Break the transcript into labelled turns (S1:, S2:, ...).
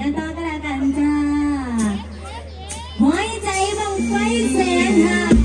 S1: กันต่อก็แล้วกันจ้าหัวใจบังไฟแสนหา